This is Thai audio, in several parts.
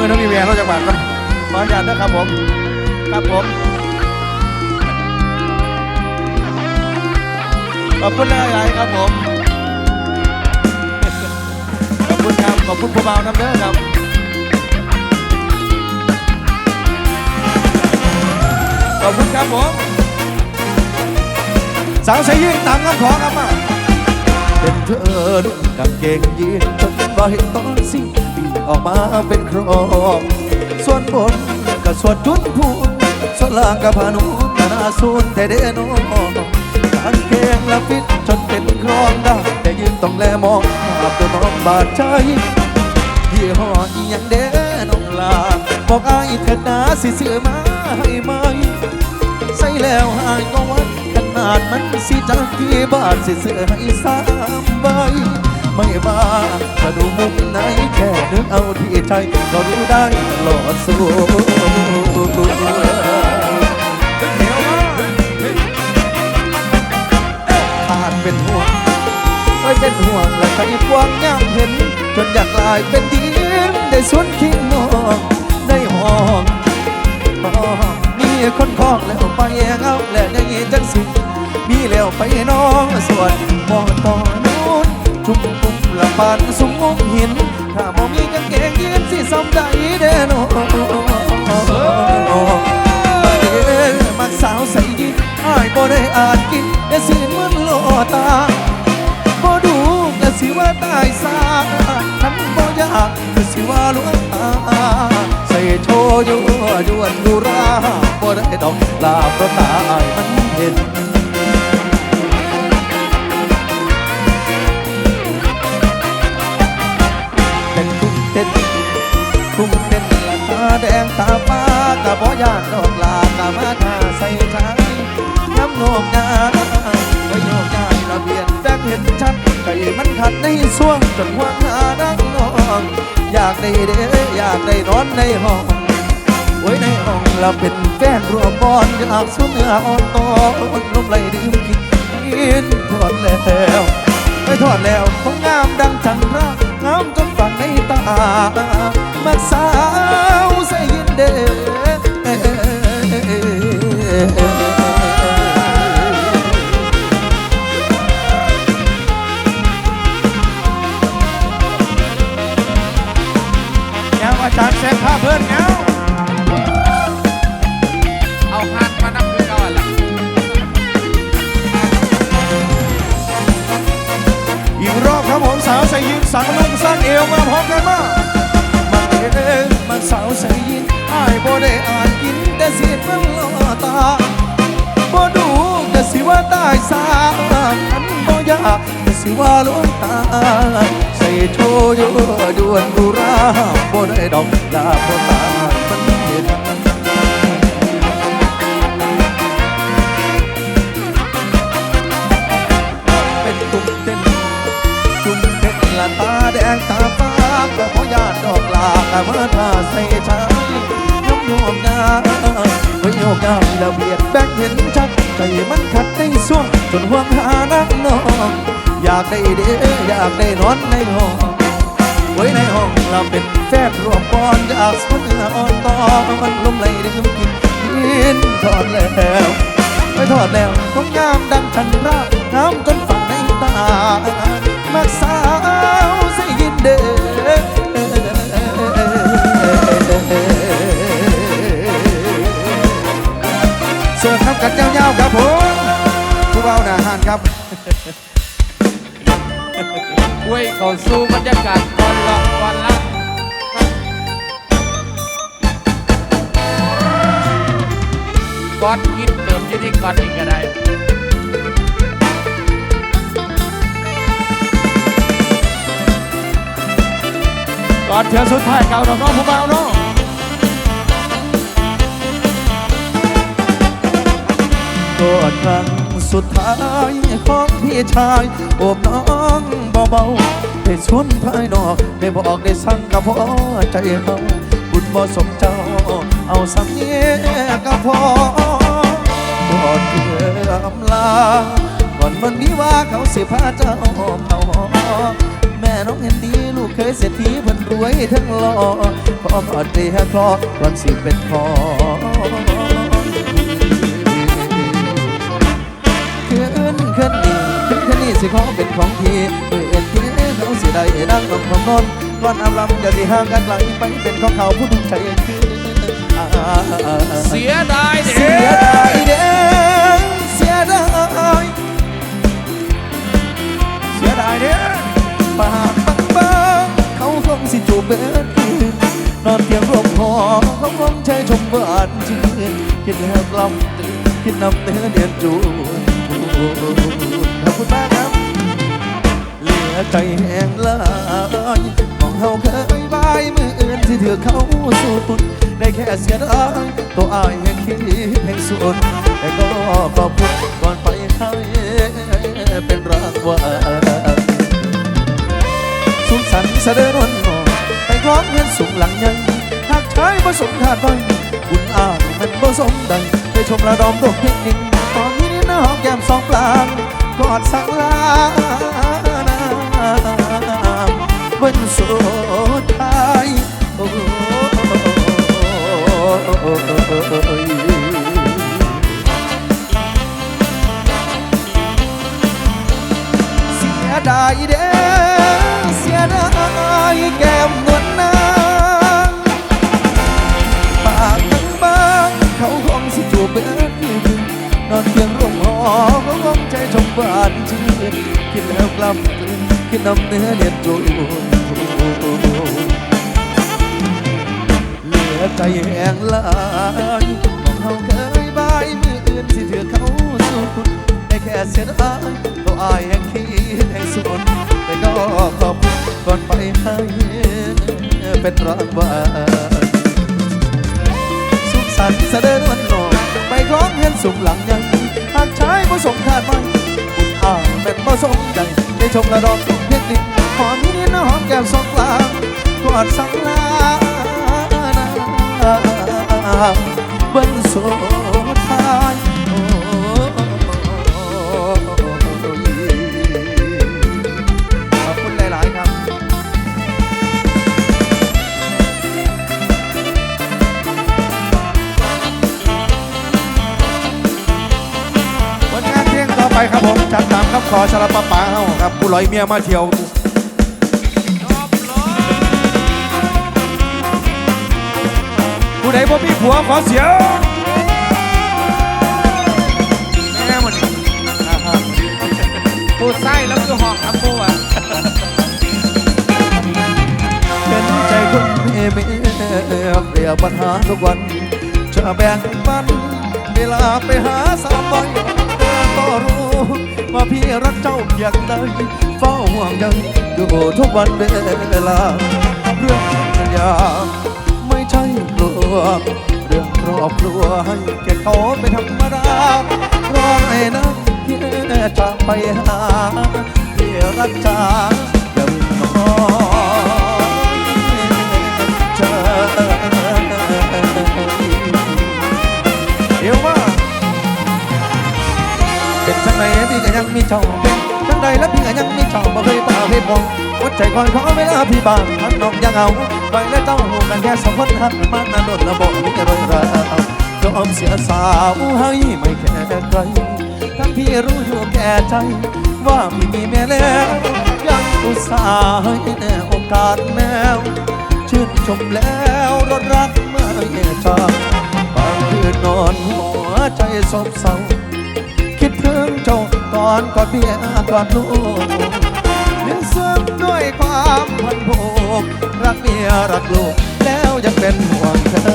มือน้องมีแหวนเราจะบาดกันขออนุญาตนะครับผม ครับผม ขอบคุณหลายๆครับผม ขอบคุณครับ ขอบคุณผู้เบาน้ำเด้อครับขอบคุณครับผมสาวใส่ยิ่งตามคำขอครับมาเป็นเธอนุ่งกางเกงยีนจนบ่เห็นตอนสิ้น ออกมาเป็นโครงส่วนบนก็ส่วนจุนพูนส่วนล่างก็พานุกนาสูนแต่เดโนกางเกงและฟิตจนเป็นครองได้แต่ยืนต้องแลมองภาพตัวน้องบาดใจยี่ห้ออีหยังเด้น้องลาบอกอายเถิดนาสิซื้อมาให้ไหมใส่แล้วหายก็วัดขนาดมันสิจากกี่บาทสิซื้อให้สามใบ ไม่ว่าจะดูมุมไหนแค่นึกเอาที่ใจ ก็รู้ได้ตลอดสู้ขาดเป็นห่วงเอ้ยเป็นห่วงและใจกว้างย่ำเห็น จนอยากกลายเป็นดินได้สวนคิงมองในห้องมีคนคล้องแล้วไปเงาและได้จังสิมีแล้วไปน้องส่วนมองต่อนู้ นจุ่มปุ่มละปานสุงงมหิน ถ้าบ่มีกางเกงยีนสิสมใจเด้อน้องมาเด้อมักสาวใส่ยีนอ้ายบ่ได้อาจกินแต่สิมันโลตาบ่ดูก็สิว่าตายซาทันบ่อยากก็สิว่าลวงตาใส่โชยู่ยวนดูราบ่ได้ดอกลาเพราะตาอายมันเห็น แดงตาฟ้าก็บ่ยานดอกลากะมาทาใส่ชายน้ำโนมยาก็โยกย้าระเบียนแบกเห็นชัดไก่มันขัดในส่วงจนหัวหาดังนองอยากได้เด้อยากได้นอนในห้องไว้ในห้องเราเป็นแฟนรวมบอนอยากสุนเนื้ออ่อนตอนลมไหลดื่มกินกินถอดแล้วไม่ถอดแล้วคงงามดังจันทรางามจน ฝังในตา มาทาใชายน้ำโยมงาไว้โยกงามระเบียดแบกเห็นชัดใจมันขัดในส่วงจนห่วงหานักน้องอยากได้เด้อยากได้นอนในห้องไว้ในห้องเราเป็นแฟนรวมปอนอยากสนเนื้ออ่อนตอมันลมไหลดื่มกินกินถอดแล้วไม่ถอดแล้วต้องยามดังชันราน้ำจนฝังในตามักสาวใส่ยินเด้อ เสิร์ฟครับกันยาวๆครับผมผู้เบาหนาหานครับเว้ยเขาสู้บรรยากาศก่อนละก่อนละก่อนคิดเติมยี่ที่ก่อนอีกก็ได้ก่อนเทือสุดท้ายเก่าดอกน้องผู้เบาเนาะ กอดครั้งสุดท้ายของพี่ชายโอบน้องเบาๆได้ชวนภายนอกได้บอกได้สั่งกับพ่อใจเฮาบุญบ่สมเจ้า เอาสักเนียกับพ่อกอดเพื่ออำลาก่อนวันนี้ว่าเขาสิพาเจ้าเขาหอแม่น้องเห็นดีลูกเคยเศรษฐีเพิ่นรวยทั้งหล่อขอกอดเรียคลอก่อนสิเป็นพอ สิขอเป็นของพี่มือเอ็นพี่เขาสิได้ดังนองของนอนก่อนอำลำอย่าสิห่างกันไกลไปเป็นของเขาผู้ทุ่ใจคืนอ่เสียดายเสียดายเด้เสียดายเสียดายเด้ปากบางบางเขาคงสิจูบเบิดคืนนอนเตียงร่มหอเขาคงใจชมหวานชื่นคิดแล้วกล่อมตื่นคิดนำเนื้อเดือนจูน ขอบคุณมากครับ เหลือใจแห้งลายมองเฮาเคยบายมืออื่นที่เถือเขาสูดได้แค่เสียดายตัวอายแห่งคิดแห่งสุดแต่ก็ขอบคุณก่อนไปให้เป็นรางวัลสุขสันต์เสด็จวันหมอไปคล้องเงินสูงหลังยังหากใช้ผสมขาดไปบุญอายมันผสมใดไปชมระดมดอกเพชรนินตอนนี้ น้อมแก้มสองกลางกอดสังลาบนสุดท้ายโอ้เสียดายเด้อเสียดายแก้ม นอนเพียงร่มหอเขาคงใจชมบานชื่นคิดแล้วกลับตื่นคิดนำเนื้อเนียจูเหลือใจแห้งลายมองเขาเคยบายมืออื่นสิเถือเขาสู้คุณได้แค่เสียดายตัวอายแห่งคิดให้สุดแต่ก็ขอบก่อนไปให้เป็นรางวัลสุขสันต์เสด็จวันน่อยไป คล้องเห็นสุ่มหลังยังหากชายผสมคาดไม่คุณอ่ายเป็นผสมใจได้ชมละดอกสุกเพชรดินหอมนิดๆนะหอมแก้มสองกลางกอดสังลาเบนสุด ครับผมจัดตามคำขอสารปะป๋าเฮาครับผู้ลอยเมียมาเที่ยวผู้ใดบ่มีผัวขอเสียงแม่มันนี่นะครับปูไส้แล้วคือหอกครับปูอะเป็นใจคนเมียเมียเปรียบปัญหาทุกวันจะแบ่งปันเวลาไปหาสาวบ่อยก็รู้ ว่าพี่รักเจ้าเพียงใดเฝ้าห่วงใยอยู่ทุกวันเวลา เรื่องสัญญาไม่ใช่กลัวเรื่องครอบครัวให้แก่เขาเป็นธรรมดารอไอ้นะพี่จะไปหาพี่รักจ้าอย่าวิ่งน้อย เจ้าเป็นจังใดแล้วพี่ก็ยังมีเจ้าบ่เคยป่าเพศมองหัวใจคอยขอเวลาพี่บางทันน้อกยังเอาไปและเจ้าหูกันแค่สองคนหักมันนานโดนระบบนี่รอยราวยอมเสียสาวให้ไม่แค่ใครทั้งพี่รู้อยู่แก่ใจ ว่าพี่มีแม่แล้วยังอุตส่าห์ให้โอกาสแมวชื่นชมแล้วรถรักไม่จาบางคืนนอนหัวใจซบเศร้า ก่อนกอดเบียร์กอดลูกเลี้ยงเสริมด้วยความพันผูกรักเมียรักลูกแล้วยังเป็นห่วงเธอ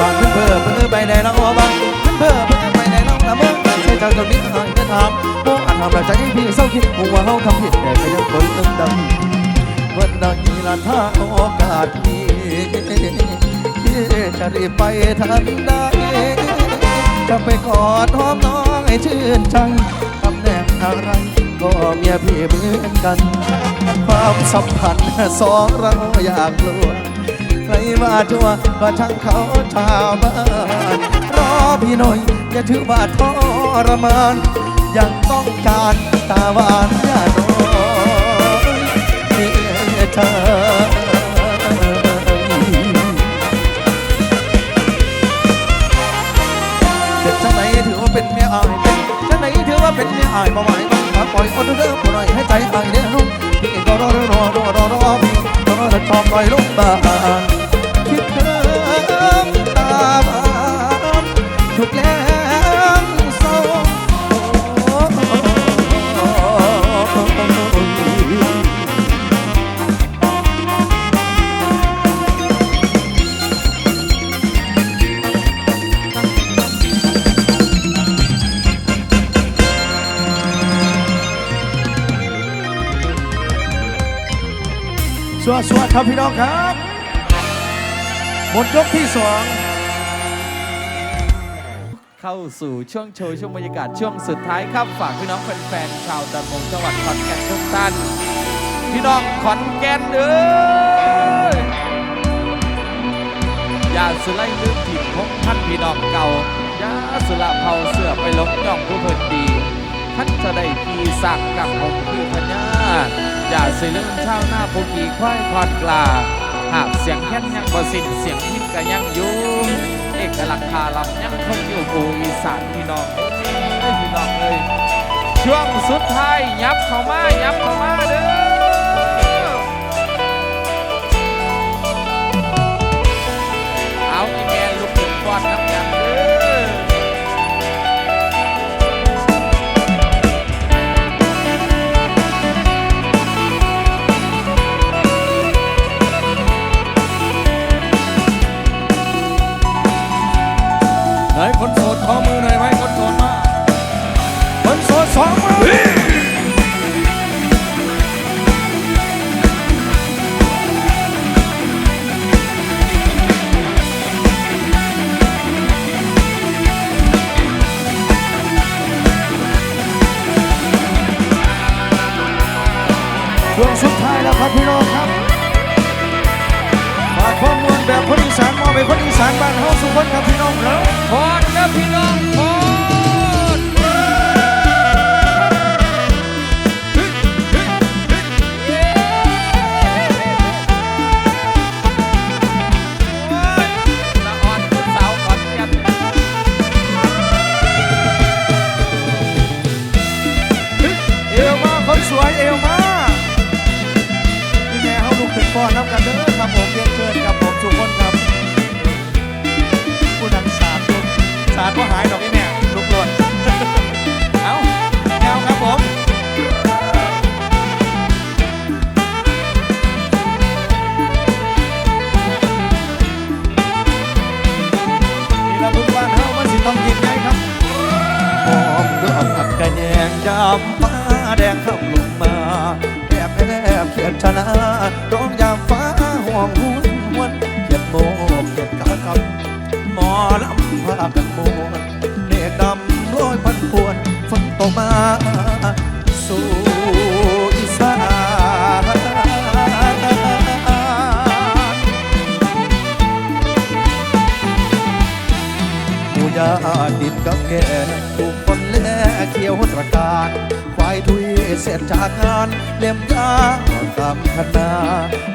บางขึ้นเพื่อเพื่อไปได้างเพื่อเพื่อไปได้แล้วละเมื่อใช่เจ้าตัวนี้หน่อยเมื่อถามโมอาจทำแบบใจให้พี่เศร้าคิดหัวเขาทำผิดแต่ก็ยังคอยเอื้อมดำ วันใดละถ้าโอกาสมีจะรีบไปทันใดจะไปกอดหอมน้องให้ชื่นใจตำแหน่งอะไรก็เมียพี่เหมือนกัน ความสัมพันธ์สองเราอยากกลัวใครว่าจัวก็ช่างเขาชาวบ้านรอพี่หน่อยอย่าถือว่าทรมานยังต้องการตาหวานอย่าน้อยนี่ เครับพี่น้องครับหมดยกที่สองเข้าสู่ช่วงโชว์ช่วงบรรยากาศช่วงสุดท้ายครับฝากพี่น้องแฟนๆชาวตะมงจังหวัดขอนแก่นทุกท่านพี่น้องขอนแก่นเด้ออย่าสุไลลืมถิ่นของท่านพี่น้องเก่าอย่าสุละเผาเสือไปลบย่องผู้เพิ่นดีท่านจะได้ขี่สักกับผมคือพญา อย่าสิลืมชาวหน้าผู้ขี่ควายคอดกลาหากเสียงแค้นยังบ่สิ้นเสียงพินก็ยังอยู่เอกลักษณ์คาลำยังคงอยู่ภูอีสานพี่น้องเอ้ยพี่น้องเอ้ยช่วงสุดท้ายยับเข้ามายับเข้ามาเด้อเอาอีแมนลุกขึ้นก่อนนับกัน นน้ำกันเด้อครับผมเรียนเชิญครับผมทุกคนครับผู้นังสาดลูกสาดก็หายดอกนี่แม่ลูกหล่นเอาแนวครับผมนี่ละบุญบ้าเฮามันสิต้องยินไงครับหอมดอกผักกระแยงยามฟ้าแดงขับลงมาแอบแอบเขียนชนะ กันมวนเนกดำร้อยพันพวนฝนตกมาสู่อีสานหมูยาดินกับแกถูกคนแลเขียวตระการควายทุยเสร็จจากงานเลี่ยมยาตามคณา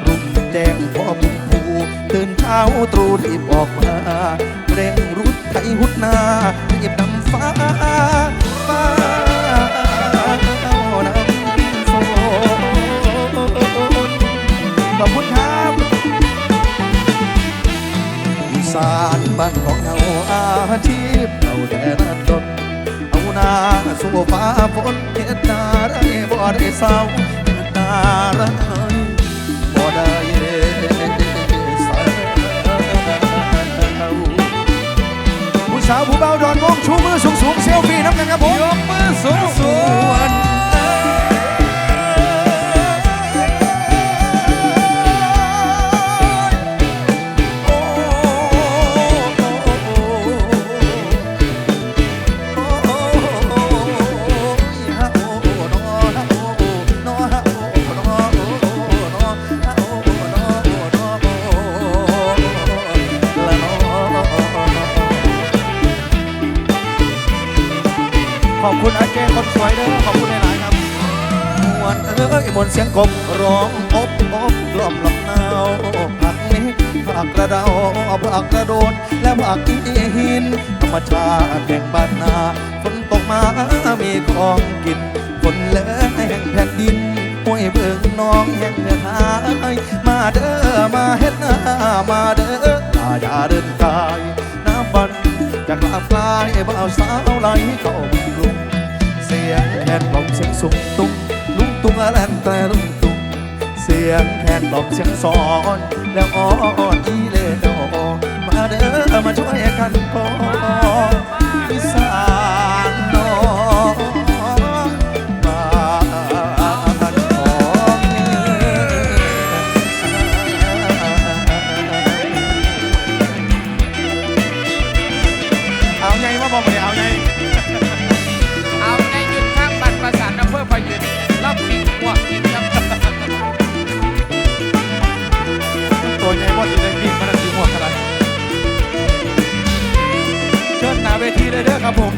รุ่มแจ้งพอบุญภูตื่นเช้าตรู่รีบออกมาเร่งรุ ดไถหุดนารีบนำฟ้าฟ้าน้ำฝนขอบคุณครับอีสานบ้านของเราอาชีพเราแต่ระดนเอานาสู้ฟ้าฝนเฮ็ดนาได้บ่ได้เศร้าเฮ็ดนาได้ น้ำเงินครับผมยกมือสูง เสียงกบร้องอบอบกล่อมลำนาวผักเล็กผักกระเดาผักกระโดนและผักหินธรรมชาติแห่งบ้านนาฝนตกมามีของกินฝนเลือแห่งแผ่นดินห้วยเบิ่งน้องแห่งเนื้อหายมาเด้อมาเฮ็ดนามาเด้อตาอย่าเดินกายน้ำบันจากลาบลายบ่าวสาวไหลเข้าบำรุงเสียงแคนบอกเสียงสูงตุ้ง ตุ้งอะไรแต่ลุงตุ้งเสียงแคนบอกเสียงสอน แล้วอ้อนอีเลดอมาเด้อมาช่วยกันพออีสาน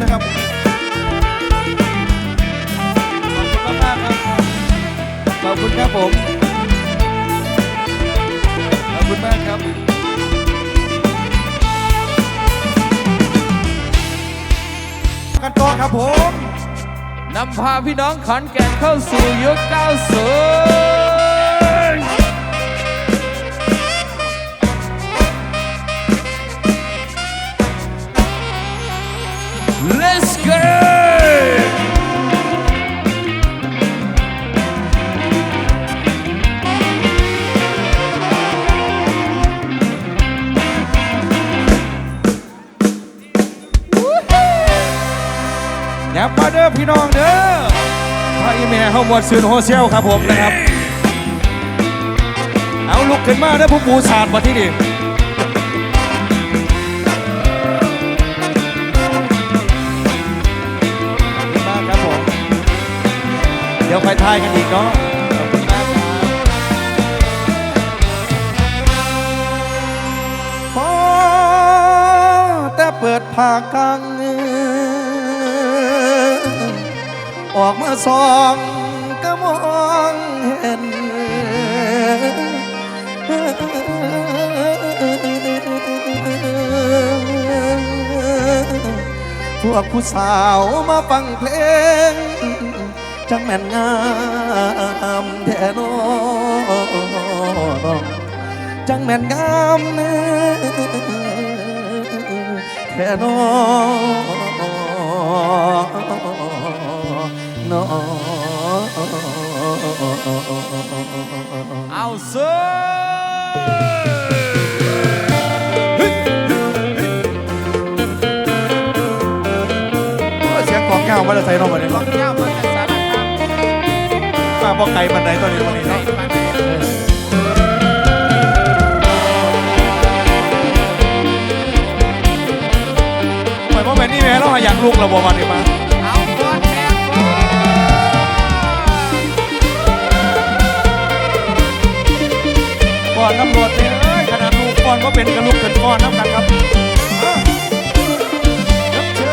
นะครับ ขอบคุณมากๆครับ ขอบคุณครับผม ขอบคุณมากครับ กันต่อครับผม นำพาพี่น้องขอนแก่นเข้าสู่ยุค 90 ย่ามาเด้อพี่น้องเด้อพาอีแม่เข้าหมวดซืนโฮเซลครับผมนะครับ เอาลุกขึ้นมาเด้อผู้ปูศาสตร์มาที่นี่ขอบคุณมาครับผม เดี๋ยวไปทายกันอีกเนาะพอแต่เปิดผ่ากกัง ออกมาส่องก็มองเห็นพวกผู้สาวมาฟังเพลง จังแม่นงามแท้นอจังแม่นงามเนื้แค่นอ นอเอาซื้อเสียงกองเก้ามาจะใส่นอกมาเนี่ยขอเนาะงเจ้ามาจากสารคามมาบอกไก่บันไดตอนนี้วันนี้ใส่เนาะมาไหนหมายว่าแบบนี้แม่เราอยากลุกเราบอกมาดีมา อนตำรวจเนี่ยเอ้ยขนาดลูกก่อนก็เป็นกระลุกเกินก่อนน้ำกันครับเออครับเชิญ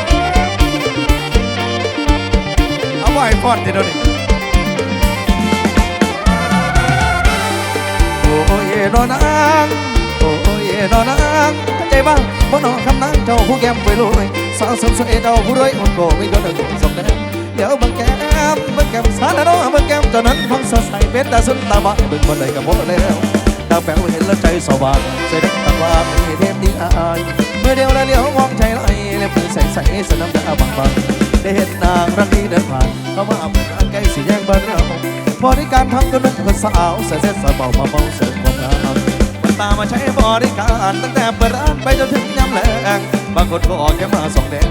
เอาไว้ก่อนเดี๋ยวนี้โอ้ยนอนางโอ้ยนอนางใจบ้างบ่นอนคำนางเจ้าผู้แก้มไปลุยสาวสมสวยเจ้าผู้รวยมันก็ไม่ก็นึกสมแดงเดี๋ยวบังแก้มบังแก้มสารน้องบังแก้มเจ้านั้นฟังสดใสเป็นตาสุนตาบ้าบิ่งบ่ได้กับบ่แล้ว ตาแป๋วเห็นแล้วใจสว่างใจดังตาว่าไม่เทพนิอายเมื่อเดียวแล้วเลี้ยวมองใจไหลเล็บมือใสใสสนำตาบางบางได้เห็นนางรักนี้เดินผ่านเข้ามาเปิดร้านใกล้สีแยกบ้านเราบริการทำก็นุ่มก็สาวเสร็จสะเบามาเมาเสริมความงามมันตามมาใช้บริการตั้งแต่เปิดร้านไปจนถึงยำแรงบางคนก็ออกแค่มาสองแดง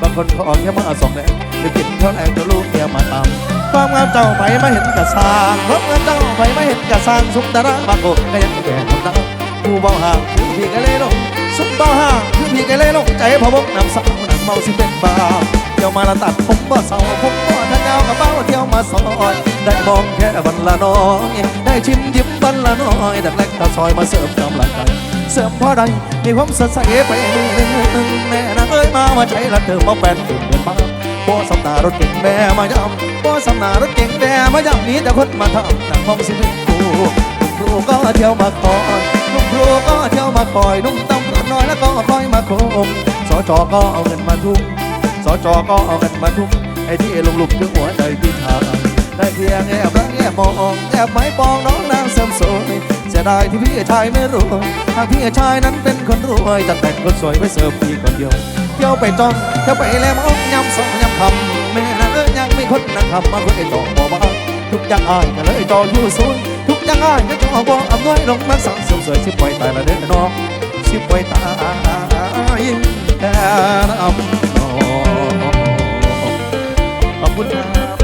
บางคนก็ออกแค่มาสองแดงหรือกินเท่าแรงตัวลูกเมียมาตาม ความงามเจ้าไปไม่เห็นกระสางความงามเจ้าไปไม่เห็นกระสางสุขดาราบางคนก็ยังแก่คนดาวผู้เบาห่างคือพี่กะเลยลงสุขเบาห่างคือพี่กะเลยลงใจพะบกนำสาวหนังเมาสิเป็นบาเที่ยวมาละตัดผมบ่เศร้าผมบ่ทันยาวกับเบ้าเที่ยวมาซอยได้มองแค่วันละน้อยได้ชิมยิ้มวันละน้อยดักแรกตาซอยมาเสริมกำลังใจเสริมพอใดมีความสดใสไปหนึ่งแม่นางเอ้ยมาว่าใจละเธอมาแฟนตื่นเดินมา บบ่สำนารถเก่งแม่มาย่ำบ่สำนารถเก่งแม่มาย่ำนี้แต่คนมาทำนังมองสิเป็นครูครูก็เที่ยวมาคอยนุ่มครูก็เที่ยวมาคอยนุ่มตำรวจน้อยแล้วก็คอยมาคมสจก็เอาเงินมาทุ่มสจก็เอาเงินมาทุ่มไอ้ที่ลงหลุมถึงหัวใจพี่ชายได้เพียงแอบรักแอบมองแอบไม้ปองน้องนางเสริมสวยเสียดายที่พี่ชายไม่รวยหากพี่ชายนั้นเป็นคนรวยจะแต่งคนสวยไว้เสิร์ฟพี่คนเดียว ที่ยวไปจ้องเที่ยวไปแลมองยำสองยำคำแม่นั้นเอ้ยยังมีคนนั่งคำมาคนไอ้จอบ่บ้าทุกอย่างอายก็เลยจออยู่ศูนย์ทุกอย่างอายก็จอบ่อำนวยลงมาสั่งเสริมสวยสิปล่อยตายละเด้อน้องสิปล่อยตายแต่น้ำน้องขอบคุณครับ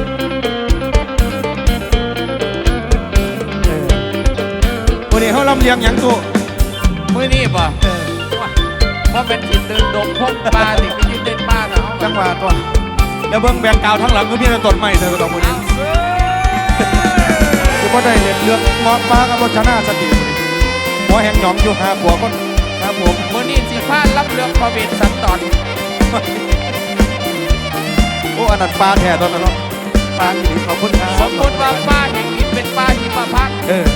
เออวันนี้เขาลำเลียงหยังตัวมื้อนี้ป่ะ เออว่าเป็นสิเดินดงพงปลาสิไปยืนเต้นปลาเนาะจังหวะตัวแล้วเบิ่งแบงกาวทั้งหลังก็พี่จะต้นไม้เธอก็ต้องมือนี้เอาเว้ยคือว่าได้เล่นเรื่องเงาะฟ้ากับรถชนะสติหัวแหงหยองอยู่หาผัวคนครับผมมื้อนี้สิพารับเรื่องพระเวทสันตอนโอ้อันนั้นปลาแท้ตอนนั้นเนาะปลาที่นี่ขอบคุณครับสมมติว่าป้าแห่งนี้เป็นป้าหิมพานต์เออ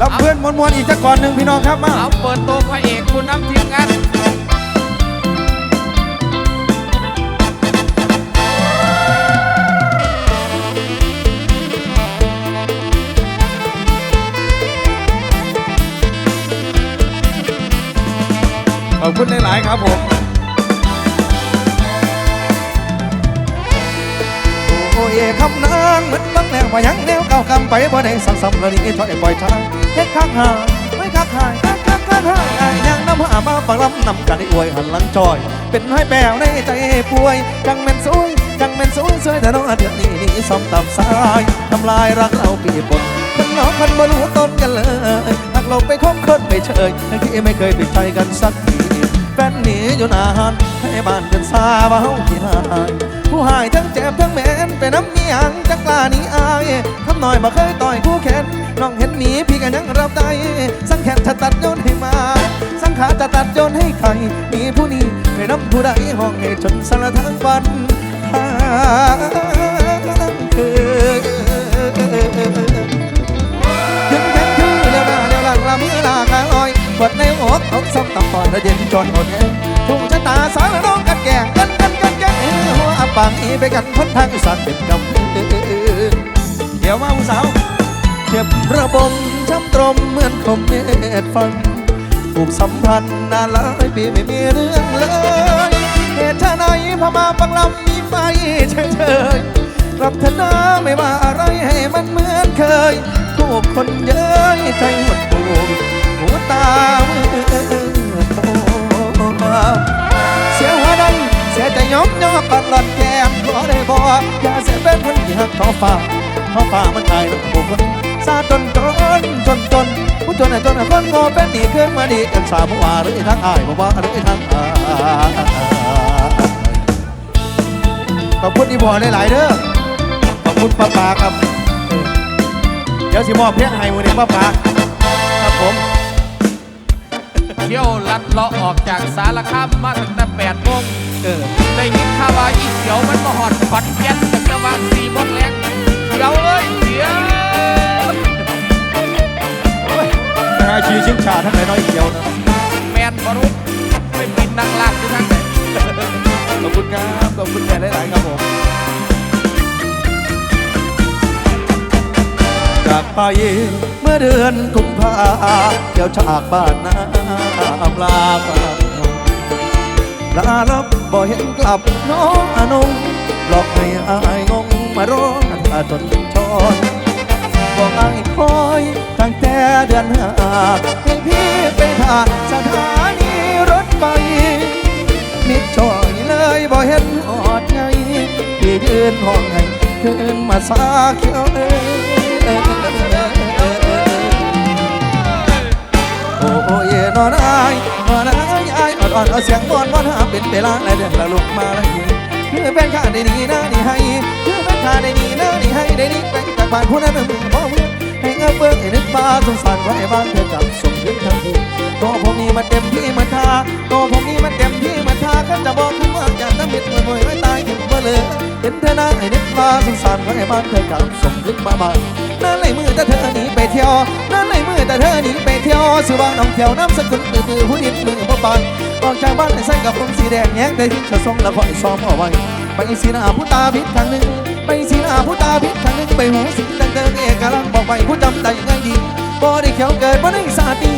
รับเพื่อนมวนๆอีกจักก่อนหนึ่งพี่น้องครับมาเอาเปิดตัวพระเอกคุณน้ำทีมงานขอบคุณหลาย ๆ ครับผม โอ้ยคำนางเหมือนบังแนวมายังแนวเก่ากำไปบ่ได้สั่งสำแล้วนี่ถอยปล่อยทางเฮ็ดข้างหาไม่ข้างหายข้างข้างข้างหายยังน้ำหามาฟังลำนำกันให้อวยหันหลังจอย เป็นให้แปลวในใจป่วยจังแม่นสูงจังแม่นสูงสวยแต่น้องเดือดนี้นี่ซ้ำตับสายทำลายรักเราปีบนคนน้องคนบ่รู้ต้นกันเลยหากเราไปคบคนไปเฉยที่ไม่เคยปิดใจกันสักที แฟนหนีอยู่นานให้บ้านกันซาเบาที่หายผู้หายทั้งเจ็บทั้งแม้นไปน้ำเมียงจักลานี้อายคำหน่อยมาเคยต่อยคู่แขนน้องเห็นหมีพี่กันยังรับได้สังแขนจะตัดโยนให้มา สังขาจะตัดโยนให้ใครมีผู้นี้ไปน้ำผู้ใดห้องให้จนสารทั้งวันทางคืน ปวดในอกอกซ้ำตับต่อยระเย็นจนหมดแรงทุ่งชะตาสารน้องกันแก่งกันกันกันแก่งหัวอับปังอีไปกันพ้นทางอีสานเป็นกำเดี๋ยวมาผู้สาวเจ็บระบมช้ำตรมเหมือนคมเม็ดฟันผูกสัมพันธ์นานหลายปีไม่มีเรื่องเลยเหตุไหนพม่าปังลำมีไฟเฉยๆรับเธอนาไม่ว่าอะไรให้มันเหมือนเคยถูกคนเย้ยใจหดหูหัว ตาโตเสียหัวดันเสียใจยอมยอมปัดหลอดแก้มขอได้บออย่าเสียเป็นคนที่หักท้อฟ้าท้อฟ้ามันไทยบุคคลซาจนจนจนจนผู้จนไอ้จนไอ้คนโง่เป็นดีขึ้นมาดีกันสามว่าหรือทางอายบอกว่าหรือทางอายขอบคุณอีบอหลายๆเด้อขอบคุณป้าปาครับเดี๋ยวสิมอบเพลงให้มือนี้ป้าปา เที่ยวลัดเลาะออกจากสารคามมาตั้งแต่แปดโมงเออได้ยินข่าวว่าอีเขียวมันมาหอดขอนแก่นตั้งแต่วันสี่โมงแรงเขียวเอ้ยเขียวนะฮะชีชิงชาทั้งไหนน้อยเดียวนะแมนบรุษไม่ปินนางลากอยู่ทางไหนขอบคุณครับขอบคุณแม่หลายๆครับผมจากไปเมื่อเดือนกุมภาเที่ยวฉากบ้านนา อำลาบางลาลับบ่เห็นกลับน้องอนงหลอกให้อายงงมาร้องถ้าจนชอนบอกอายคอยตั้งแต่เดือนหาให้พี่ไปผ่านสถานีรถไฟมิดช่อยเลยบ่เห็นหอดไงพี่ยืนห้องให้คืนมาสาเขียวเอ้ โอ้ยนอนอายนอนอายอายอ่อนๆเอาเสียงบอนบอนหาเป็นเวลาและเดือนละลุกมาละยีคือเป็นข้าได้ดีนะนี่ให้คือเป็นข้าได้ดีนะนี่ให้ได้ดีแบ่จากบ้านผู้นั้นมึงบ่เมื่อให้เงาเบิ้งให้นึกมาสงสารไว้บ้านเธอกับสมยึดทั้งคู่ตัวผมนี่มันเต็มที่มันทาตัวผมนี่มันเต็มที่มันทาก็จะบอกคุณว่าอย่าตั้งมิดมือมวยไว้ตายถึงเบลอ เห็นเธอหน้าให้นึกมาสงสารไว้บ้านเธอกลับสมยึดมาบ้านนั่นเลยมือแต่เธอหนีไปเที่ยวนั่นเลยมือแต่เธอหนีไปเที่ยวสุวรรณน้องเที่ยวน้ำสกุลมือมือผู้ดินมือพ่อบานออกจากบ้านให้ใส่กับผมสีแดงแย้งได้ที่จะส่งละครซ้อมเอาไว้ไปสีหน้าผู้ตาพิษทางหนึ่งไปสีหน้าผู้ตาพิษทางหนึ่งไปหูสิงตังแต่เอกลักษณ์บอกไปผู้จำได้ยังไงดีบ่ได้เขียวเกิดบ่ได้สาดี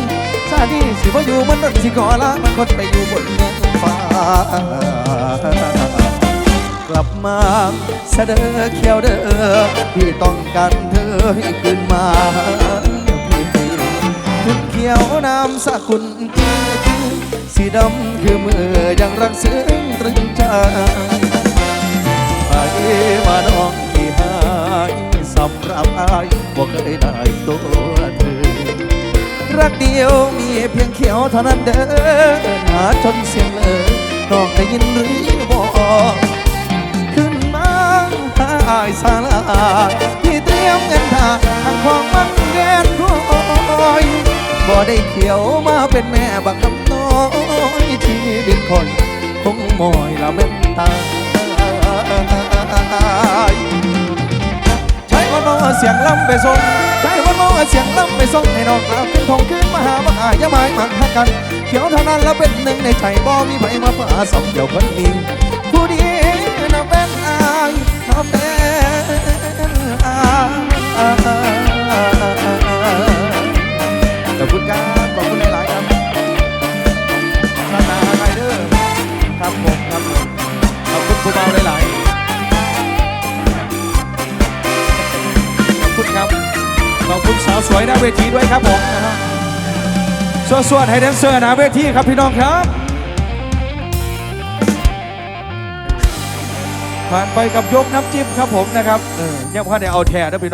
สาดีสิบ่อยู่มันรถสิก่อละมันคนไปอยู่บนเมืองฟ้า กลับมาเสดอเขียวเด้อพี่ต้องการเธอให้คืนมาพี่ถึงเขียวน้ำสะกุลจืดสีดำคือมือยังรักซึ้งตรึงใจไปมาน้องที่หายสำหรับอายบอกเคยได้ตัวเธอรักเดียวมีเพียงเขียวเท่านั้นเด้อหาจนเสียงเลยน้องได้ยินหรือบอกาอายสาลายที่เตรียมเงินทาทางของมันแกนรอยบ่ได้เขียวมาเป็นแม่บักคำน้อยชีวิตคนคงมอยละเว้นตายใช้วันมอเสียงล่ำไปส่งใช้วันมอเสียงล่ำไปส่งให้น้องกลับขึ้นทงขึ้นมาหาบักอายอยาหมายมันหักกัน เขียวเท่านั้นแล้วเป็นหนึ่งในใจบ่มีไผมาฝ่าสองเดียวคนนี้ ขอบคุณครับ ขอบคุณหลาย ๆ ครับชานาไรเดอร์ครับผมครับผมขอบคุณครูเบาหลาย ๆ ขอบคุณครับ ขอบคุณสาวสวยหน้าเวทีด้วยครับผมนะฮะสวดๆให้แดนเซอร์หน้าเวทีครับพี่น้องครับ ผ่านไปกับยกน้ำจิ้มครับผมนะครับเออยังพอได้เอาแทนนะพี่น้อง